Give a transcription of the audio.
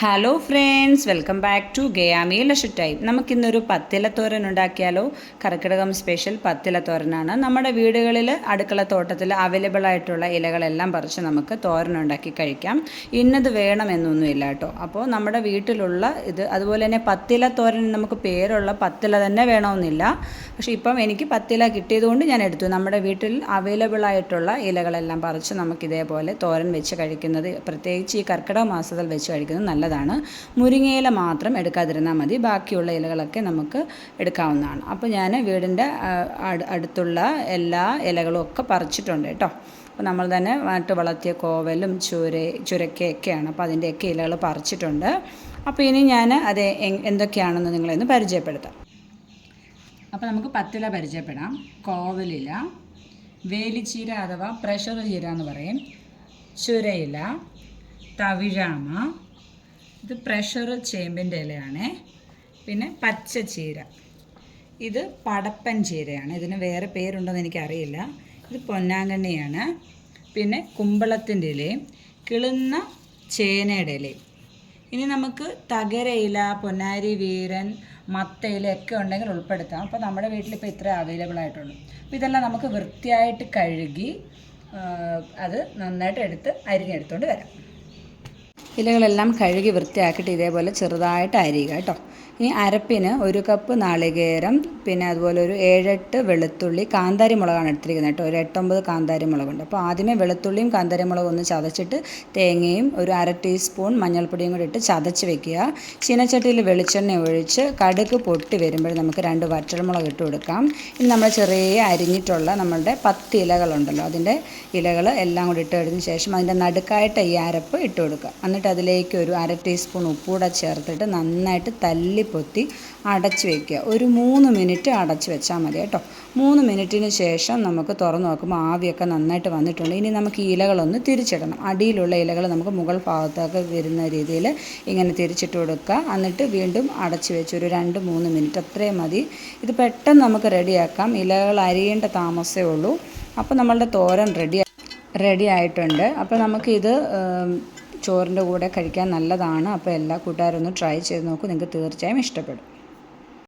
Hello friends welcome back to ഗയാമി ലഷ time നമുക്കിന്നൊരു പത്തിലത്തോരൻ ഉണ്ടാക്കിയാലോ? കർക്കിടകം സ്പെഷ്യൽ പത്തിലത്തോരനാണ്. നമ്മുടെ വീടുകളിൽ അടുക്കള തോട്ടത്തിൽ അവൈലബിൾ ആയിട്ടുള്ള ഇലകളെല്ലാം പറിച്ച് നമുക്ക് തോരൻ ഉണ്ടാക്കി കഴിക്കാം. ഇന്നത് വേണമെന്നൊന്നുമില്ല കേട്ടോ. അപ്പോൾ നമ്മുടെ വീട്ടിലുള്ള ഇത് അതുപോലെ തന്നെ പത്തിലത്തോരൻ നമുക്ക് പേരുള്ള പത്തില തന്നെ വേണമെന്നില്ല. പക്ഷേ ഇപ്പം എനിക്ക് പത്തില കിട്ടിയതുകൊണ്ട് ഞാൻ എടുത്തു. നമ്മുടെ വീട്ടിൽ അവൈലബിൾ ആയിട്ടുള്ള ഇലകളെല്ലാം പറിച്ച് നമുക്ക് ഇതേപോലെ തോരൻ വെച്ച് കഴിക്കുന്നത് പ്രത്യേകിച്ച് ഈ കർക്കിടക മാസത്തിൽ വെച്ച് കഴിക്കുന്നത് നല്ലതാണ് മുരിങ്ങയില മാത്രം എടുക്കാതിരുന്നാൽ മതി. ബാക്കിയുള്ള ഇലകളൊക്കെ നമുക്ക് എടുക്കാവുന്നതാണ്. അപ്പോൾ ഞാൻ വീടിന്റെ അടുത്തുള്ള എല്ലാ ഇലകളും ഒക്കെ പറിച്ചിട്ടുണ്ട് കേട്ടോ. അപ്പോൾ നമ്മൾ തന്നെ നട്ട് വളർത്തിയ കോവലും ചുര ചുരക്കയൊക്കെയാണ് അപ്പോൾ അതിന്റെയൊക്കെ ഇലകൾ പറിച്ചിട്ടുണ്ട്. അപ്പോൾ ഇനി ഞാൻ അത് എന്തൊക്കെയാണെന്ന് നിങ്ങളെ ഒന്ന് പരിചയപ്പെടുത്താം. അപ്പോൾ നമുക്ക് പത്തില പരിചയപ്പെടാം. കോവലില വേലിച്ചീര അഥവാ പ്രഷർ ചീര എന്ന് പറയും. ചുരയില തവിഴാമ ഇത് പ്രഷർ ചേമ്പിന്റെ ഇലയാണ്. പിന്നെ പച്ച ചീര. ഇത് പടപ്പൻ ചീരയാണ്. ഇതിന് വേറെ പേരുണ്ടോയെന്ന് എനിക്കറിയില്ല. ഇത് പൊന്നാങ്കണ്ണിയാണ്. പിന്നെ കുമ്പളത്തിന്റെ ഇലയും കിളുന്ന ചേനയുടെ ഇലയും. ഇനി നമുക്ക് തകരയില പൊന്നാരി വീരൻ മത്തയില ഒക്കെ ഉണ്ടെങ്കിൽ ഉൾപ്പെടുത്താം. അപ്പോൾ നമ്മുടെ വീട്ടിൽ വീട്ടിലിപ്പോൾ ഇത്ര അവൈലബിൾ ആയിട്ടുള്ളൂ. അപ്പോൾ ഇതെല്ലാം നമുക്ക് വൃത്തിയായിട്ട് കഴുകി അത് നന്നായിട്ട് എടുത്ത് അരിഞ്ഞെടുത്തുകൊണ്ട് വരാം. ഇലകളെല്ലാം കഴുകി വൃത്തിയാക്കിയിട്ട് ഇതേപോലെ ചെറുതായിട്ട് അരിയുക കേട്ടോ. ഇനി അരപ്പിന് ഒരു കപ്പ് നാളികേരം പിന്നെ അതുപോലെ ഒരു ഏഴെട്ട് വെളുത്തുള്ളി കാന്താരി മുളകാണ് എടുത്തിരിക്കുന്നത് കേട്ടോ. ഒരു എട്ടൊമ്പത് കാന്താരി മുളകുണ്ട്. അപ്പോൾ ആദ്യമേ വെളുത്തുള്ളിയും കാന്താരി മുളകും ഒന്ന് ചതച്ചിട്ട് തേങ്ങയും ഒരു അര ടീസ്പൂൺ മഞ്ഞൾപ്പൊടിയും കൂടി ഇട്ട് ചതച്ച് വെക്കുക. ചീനച്ചട്ടിയിൽ വെളിച്ചെണ്ണ ഒഴിച്ച് കടുക് പൊട്ടി വരുമ്പോൾ നമുക്ക് രണ്ട് വറ്റൽമുളക് ഇട്ട് കൊടുക്കാം. ഇനി നമ്മൾ ചെറിയ അരിഞ്ഞിട്ടുള്ള നമ്മളുടെ പത്ത് ഇലകളുണ്ടല്ലോ അതിന്റെ ഇലകൾ എല്ലാം കൂടി ഇട്ട് കഴിഞ്ഞ ശേഷം അതിന്റെ നടുക്കായിട്ട് ഈ അരപ്പ് ഇട്ട് കൊടുക്കുക. എന്നിട്ട് അതിലേക്ക് ഒരു അര ടീസ്പൂൺ ഉപ്പൂടെ ചേർത്തിട്ട് നന്നായിട്ട് തല്ലിപ്പൊത്തി അടച്ച് വയ്ക്കുക ഒരു മൂന്ന് മിനിറ്റ് അടച്ച് വെച്ചാൽ മതി കേട്ടോ. മൂന്ന് മിനിറ്റിന് ശേഷം നമുക്ക് തുറന്ന് നോക്കുമ്പോൾ ആവിയൊക്കെ നന്നായിട്ട് വന്നിട്ടുണ്ട്. ഇനി നമുക്ക് ഇലകളൊന്ന് തിരിച്ചിടണം. അടിയിലുള്ള ഇലകൾ നമുക്ക് മുകൾ ഭാഗത്തൊക്കെ വരുന്ന രീതിയിൽ ഇങ്ങനെ തിരിച്ചിട്ട് കൊടുക്കുക. എന്നിട്ട് വീണ്ടും അടച്ച് വെച്ച് ഒരു രണ്ട് മൂന്ന് മിനിറ്റ് അത്രയും മതി. ഇത് പെട്ടെന്ന് നമുക്ക് റെഡിയാക്കാം. ഇലകൾ അരിയേണ്ട താമസമേ ഉള്ളൂ. അപ്പോൾ നമ്മളുടെ തോരൻ റെഡി റെഡി ആയിട്ടുണ്ട്. അപ്പോൾ നമുക്കിത് ചോറിന്റെ കൂടെ കഴിക്കാൻ നല്ലതാണ്. അപ്പോൾ എല്ലാ കൂട്ടുകാരും ഒന്ന് ട്രൈ ചെയ്ത് നോക്കൂ. നിങ്ങൾക്ക് തീർച്ചയായും ഇഷ്ടപ്പെടും.